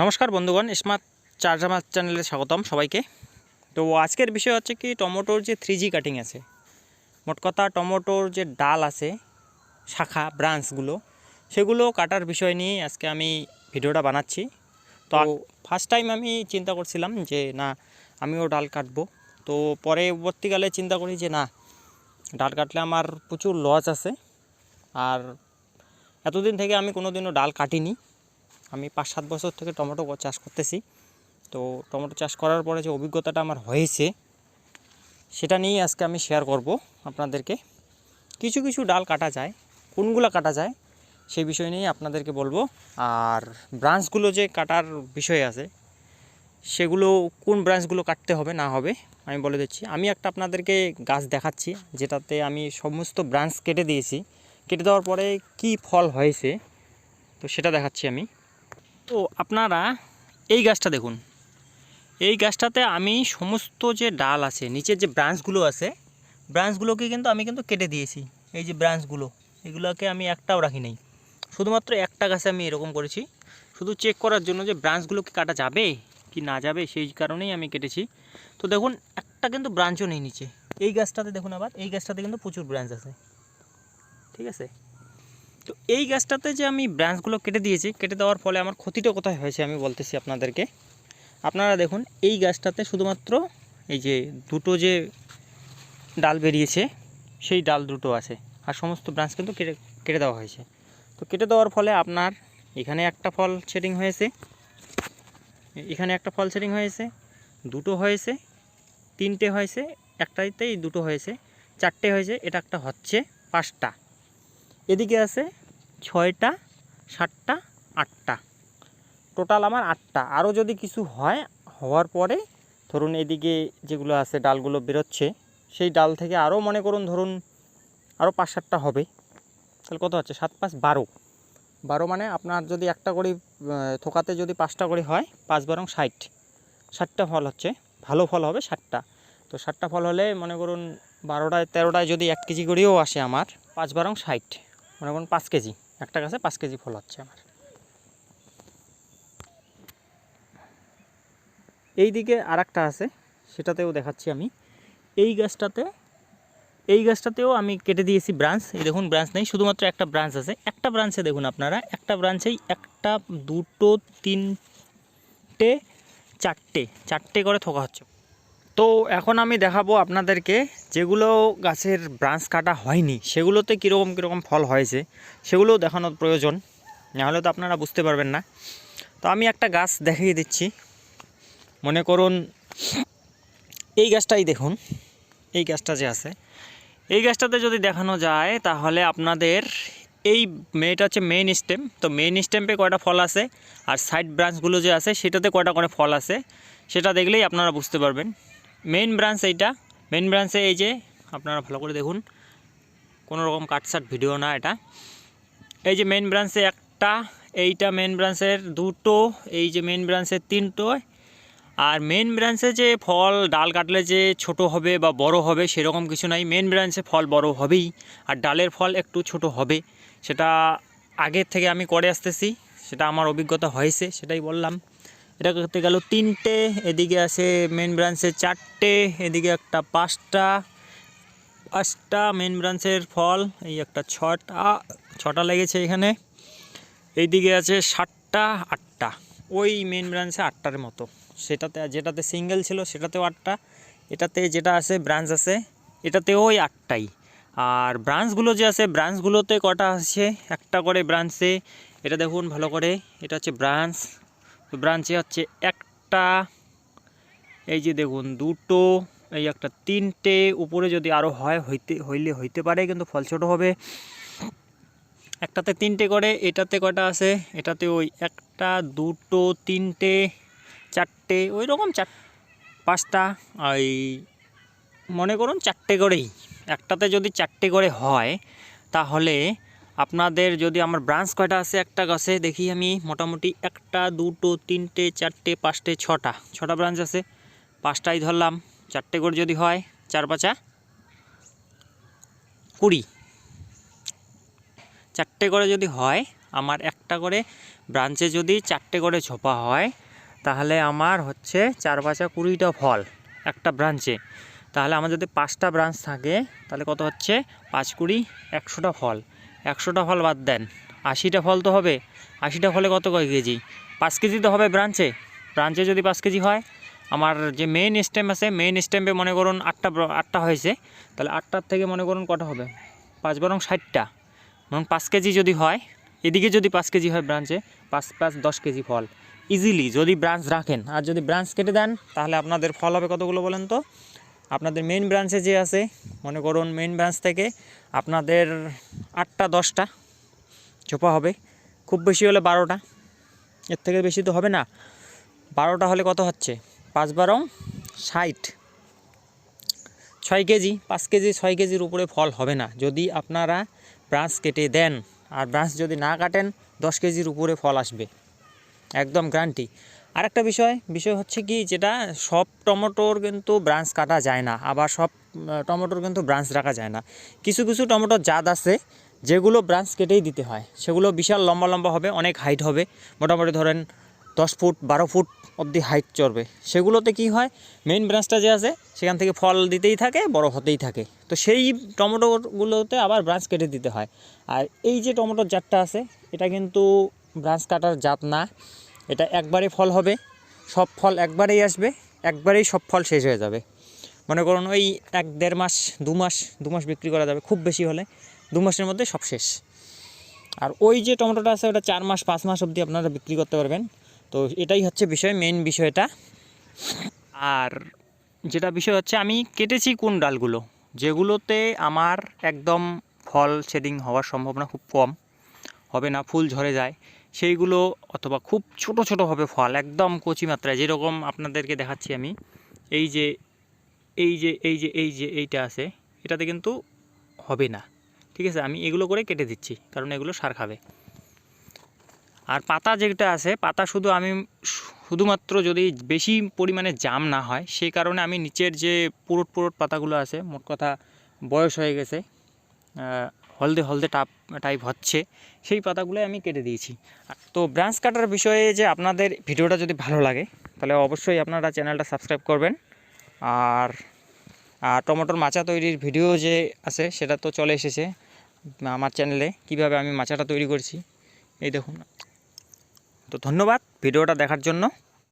নমস্কার বন্ধুগণ স্মার্ট চার্জামার চ্যানেলে স্বাগতম সবাইকে। তো আজকের বিষয় হচ্ছে কি টমেটোর যে থ্রি জি কাটিং আছে মোট কথা টমেটোর যে ডাল আছে শাখা ব্রাঞ্চগুলো সেগুলো কাটার বিষয় নিয়ে আজকে আমি ভিডিওটা বানাচ্ছি। তো ফার্স্ট টাইম আমি চিন্তা করছিলাম যে না আমিও ডাল কাটবো। তো পরবর্তীকালে চিন্তা করি যে না ডাল কাটলে আমার প্রচুর লস আছে। আর এতদিন থেকে আমি কোনো দিনও ডাল কাটিনি। আমি পাঁচ সাত বছর থেকে টমেটো চাষ করতেছি। তো টমেটো চাষ করার পরে যে অভিজ্ঞতাটা আমার হয়েছে, সেটা নিয়েই আজকে আমি শেয়ার করব আপনাদেরকে। কিছু কিছু ডাল কাটা যায়, কোনগুলো কাটা যায় সেই বিষয় নিয়ে আপনাদেরকে বলব। আর ব্রাঞ্চগুলো যে কাটার বিষয় আছে, সেগুলো কোন ব্রাঞ্চগুলো কাটতে হবে, না হবে, আমি বলে দিচ্ছি। আমি একটা আপনাদেরকে গাছ দেখাচ্ছি, যেটাতে আমি সমস্ত ব্রাঞ্চ কেটে দিয়েছি। কেটে দেওয়ার পরে কি ফল হয়েছে, তো সেটা দেখাচ্ছি আমি। তো আপনারা এই গাছটা দেখুন। এই গাছটাতে আমি সমস্ত যে ডাল আছে, নিচের যে ব্রাঞ্চগুলো আছে ব্রাঞ্চগুলোকে কিন্তু আমি কিন্তু কেটে দিয়েছি। এই যে ব্রাঞ্চগুলো এগুলোকে আমি একটাও রাখি নাই। শুধুমাত্র একটা গাছে আমি এরকম করেছি। শুধু চেক করার জন্য যে ব্রাঞ্চগুলো কি কাটা যাবে কি না যাবে, সেই কারণেই আমি কেটেছি। তো দেখুন, একটা কিন্তু ব্রাঞ্চও নেই নিচে। এই গাছটাতে দেখুন আবার, এই গাছটাতে কিন্তু প্রচুর ব্রাঞ্চ আছে। ঠিক আছে? তো এই গাছটাতে যে আমি ব্রাঞ্চগুলো কেটে দিয়েছি, কেটে দেওয়ার ফলে আমার ক্ষতিটা কোথায় হয়েছে আমি বলতেছি আপনাদেরকে। আপনারা দেখুন, এই গাছটাতে শুধুমাত্র এই যে দুটো যে ডাল বেরিয়েছে, সেই ডাল দুটো আছে আর সমস্ত ব্রাঞ্চ কিন্তু কেটে কেটে দেওয়া হয়েছে। তো কেটে দেওয়ার ফলে আপনার এখানে একটা ফল সেটিং হয়েছে, এখানে একটা ফল সেটিং হয়েছে, দুটো হয়েছে, তিনটে হয়েছে একটাতেই দুটো হয়েছে, চারটে হয়েছে, এটা একটা হচ্ছে পাঁচটা। এদিকে আছে ছয়টা, সাতটা, আটটা। টোটাল আমার আটটা। আরও যদি কিছু হয়, হওয়ার পরে ধরুন এদিকে যেগুলো আছে ডালগুলো বেরোচ্ছে, সেই ডাল থেকে আরও মনে করুন ধরুন আরও পাঁচ, সাতটা হবে। তাহলে কত হচ্ছে? সাত, পাঁচ, বারো। বারো মানে আপনার যদি একটা করে থোকাতে যদি পাঁচটা করে হয়, পাঁচ বারং ষাট। ষাটটা ফল হচ্ছে। ভালো ফল হবে ষাটটা। তো ষাটটা ফল হলে মনে করুন বারোটায়, তেরোটায় যদি এক কেজি করেও আসে আমার, পাঁচ বারং ষাট। মনে করুন পাঁচ কেজি, একটা গাছে পাঁচ কেজি ফল হচ্ছে আমার। এই দিকে আর আছে, সেটাতেও দেখাচ্ছি আমি। এই গাছটাতে, এই গাছটাতেও আমি কেটে দিয়েছি ব্রাঞ্চ। এই দেখুন, ব্রাঞ্চ নেই, শুধুমাত্র একটা ব্রাঞ্চ আছে। একটা ব্রাঞ্চে দেখুন আপনারা, একটা ব্রাঞ্চেই একটা, দুটো, তিনটে, চারটে চারটে করে থোকা হচ্ছে। তো এখন আমি দেখাবো আপনাদেরকে যেগুলো গাছের ব্রাঞ্চ কাটা হয়নি, সেগুলোতে কীরকম কীরকম ফল হয়েছে, সেগুলোও দেখানোর প্রয়োজন। নাহলে তো আপনারা বুঝতে পারবেন না। তো আমি একটা গাছ দেখিয়ে দিচ্ছি। মনে করুন, এই গাছটাই দেখুন, এই গাছটা যে আছে। এই গাছটাতে যদি দেখানো যায়, তাহলে আপনাদের এই মেয়েটা হচ্ছে মেইন স্টেম তো মেইন স্টেম্পে কয়টা ফল আছে, আর সাইড ব্রাঞ্চগুলো যে আছে, সেটাতে কয়টা করে ফল আছে, সেটা দেখলেই আপনারা বুঝতে পারবেন। মেইন ব্রাঞ্চ এইটা। মেইন ব্রাঞ্চে এই যে, আপনারা ভালো করে দেখুন, কোনো রকম কাটসাট ভিডিও না এটা। এই যে মেইন ব্রাঞ্চে একটা, এইটা মেইন ব্রাঞ্চের দুটো, এই যে মেইন ব্রাঞ্চের তিনটো। আর মেন ব্রাঞ্চে যে ফল, ডাল কাটলে যে ছোট হবে বা বড় হবে, সেরকম কিছু নাই। মেন ব্রাঞ্চে ফল বড় হবেই, আর ডালের ফল একটু ছোট হবে। সেটা আগের থেকে আমি করে আসতেছি, সেটা আমার অভিজ্ঞতা হয়েছে, সেটাই বললাম। এটা করতে গেল তিনটে, এদিকে আছে মেন ব্রাঞ্চে চারটে, এদিকে একটা পাঁচটা পাঁচটা মেন ব্রাঞ্চের ফল, এই একটা ছটা ছটা লেগেছে এখানে। এইদিকে আছে সাতটা, আটটা। ওই মেন ব্রাঞ্চে আটটার মতো। সেটাতে, যেটাতে সিঙ্গেল ছিল সেটাতেও আটটা, এটাতে যেটা আছে ব্রাঞ্চ আছে এটাতে ওই আটটাই। আর ব্রাঞ্চগুলো যে আছে ব্রাঞ্চগুলোতে কটা আছে? একটা করে ব্রাঞ্চে এটা দেখুন ভালো করে, এটা হচ্ছে ব্রাঞ্চ তো ব্রাঞ্চে হচ্ছে একটা, এই যে দেখুন দুটো, এই একটা তিনটে, উপরে যদি আরও হয়, হইতে, হইলে হইতে পারে, কিন্তু ফল ছোটো হবে। একটাতে তিনটে করে, এটাতে কটা আছে? এটাতে ওই একটা, দুটো, তিনটে, চারটে, ওই রকম চার, পাঁচটা ওই মনে করুন চারটে করেই। একটাতে যদি চারটে করে হয়, তাহলে আপনাদের যদি আমার ব্রাঞ্চ কয়টা আছে? একটা গাছে দেখি আমি মোটামুটি একটা, দুটো, তিনটে, চারটে, পাঁচটে, ছটা। ছটা ব্রাঞ্চ আছে। পাঁচটাই ধরলাম। চারটে করে যদি হয়, চার পাঁচা? কুড়ি। চারটে করে যদি হয়, আমার একটা করে ব্রাঞ্চে যদি চারটে করে ঝোপা হয়, তাহলে আমার হচ্ছে চার পাঁচা কুড়িটা ফল একটা ব্রাঞ্চে। তাহলে আমার যদি পাঁচটা ব্রাঞ্চ থাকে, তাহলে কত হচ্ছে? পাঁচ কুড়ি, একশোটা ফল। একশোটা ফল বাদ দেন। আশিটা ফল তো হবে। আশিটা ফলে কত কয় কেজি? পাঁচ কেজি তো হবে ব্রাঞ্চে। ব্রাঞ্চে যদি পাঁচ কেজি হয়, আমার যে মেইন স্টেম আছে মেইন স্টেম্পে মনে করুন আটটা আটটা হয়েছে, তাহলে আটটার থেকে মনে করুন কটা হবে? পাঁচ বরং ষাটটা। ধরুন পাঁচ কেজি যদি হয়, এদিকে যদি পাঁচ কেজি হয় ব্রাঞ্চে, পাঁচ পাঁচ, দশ কেজি ফল। ইজিলি যদি ব্রাঞ্চ রাখেন, আর যদি ব্রাঞ্চ কেটে দেন, তাহলে আপনাদের ফল হবে কতগুলো বলেন তো? আপনাদের মেইন ব্রাঞ্চে যে আছে, মনে করুন মেইন ব্রাঞ্চ থেকে আপনাদের আটটা, দশটা চোপা হবে। খুব বেশি হলে বারোটা, এর থেকে বেশি তো হবে না। বারোটা হলে কত হচ্ছে? পাঁচ বারো ষাট। ছয় কেজি, পাঁচ কেজি, ছয় কেজির উপরে ফল হবে না। যদি আপনারা ব্রাঞ্চ কেটে দেন, আর ব্রাঞ্চ যদি না কাটেন, দশ কেজির উপরে ফল আসবে। একদম গ্যারান্টি আরেকটা বিষয় বিষয় হচ্ছে কি যেটা সব টমেটোর কিন্তু ব্রাঞ্চ কাটা যায় না, আবার সব টমেটোর কিন্তু ব্রাঞ্চ রাখা যায় না। কিছু কিছু টমেটোর জাত আছে যেগুলো ব্রাঞ্চ কেটেই দিতে হয়। সেগুলো বিশাল লম্বা লম্বা হবে, অনেক হাইট হবে। মোটামুটি ধরেন দশ ফুট, বারো ফুট অবধি হাইট চড়বে। সেগুলোতে কি হয় মেইন ব্রাঞ্চটা যে আছে, সেখান থেকে ফল দিতেই থাকে বড় হতেই থাকে। তো সেই টমেটোগুলোতে আবার ব্রাঞ্চ কেটে দিতে হয়। আর এই যে টমেটোর জাতটা আছে, এটা কিন্তু ব্রাঞ্চ কাটার জাত না। এটা একবারে ফল হবে, সব ফল একবারেই আসবে, একবারেই সব ফল শেষ হয়ে যাবে। মনে করুন ওই এক দেড় মাস, দু মাস দু মাস বিক্রি করা যাবে, খুব বেশি হলে দু মাসের মধ্যে সব শেষ। আর ওই যে টমেটোটা আছে, ওটা চার মাস, পাঁচ মাস অবধি আপনারা বিক্রি করতে পারবেন। তো এটাই হচ্ছে বিষয় মেইন বিষয়টা। আর যেটা বিষয় হচ্ছে, আমি কেটেছি কোন ডালগুলো, যেগুলোতে আমার একদম ফল শেডিং হওয়ার সম্ভাবনা খুব কম। হবে না, ফুল ঝরে যায়। সেইগুলো অথবা খুব ছোট ছোট হবে ফল, একদম কচি মাত্রায়, যেরকম আপনাদেরকে দেখাচ্ছি আমি। এই যে এই যে এই যে এই যে, এইটা আছে, এটাতে কিন্তু হবে না। ঠিক আছে? আমি এগুলো করে কেটে দিচ্ছি, কারণ এগুলো সার খাবে। আর পাতা যেটা আছে, পাতা শুধু আমি শুধুমাত্র যদি বেশি পরিমাণে জাম না হয়, সেই কারণে আমি নিচের যে পুরোট পুরোট পাতাগুলো আছে, মোট কথা বয়স হয়ে গেছে হলদে হলদে টাপ টাইপ হচ্ছে, সেই পাতাগুলো আমি কেটে দিয়েছি। তো ব্রাঞ্চ কাটার বিষয়ে যে আপনাদের ভিডিওটা যদি ভালো লাগে, তাহলে অবশ্যই আপনারা চ্যানেলটা সাবস্ক্রাইব করবেন। আর টমেটোর মাচা তৈরির ভিডিও যে আছে, সেটা তো চলে এসেছে আমার চ্যানেলে, কীভাবে আমি মাচাটা তৈরি করছি, এই দেখুন। তো ধন্যবাদ ভিডিওটা দেখার জন্য।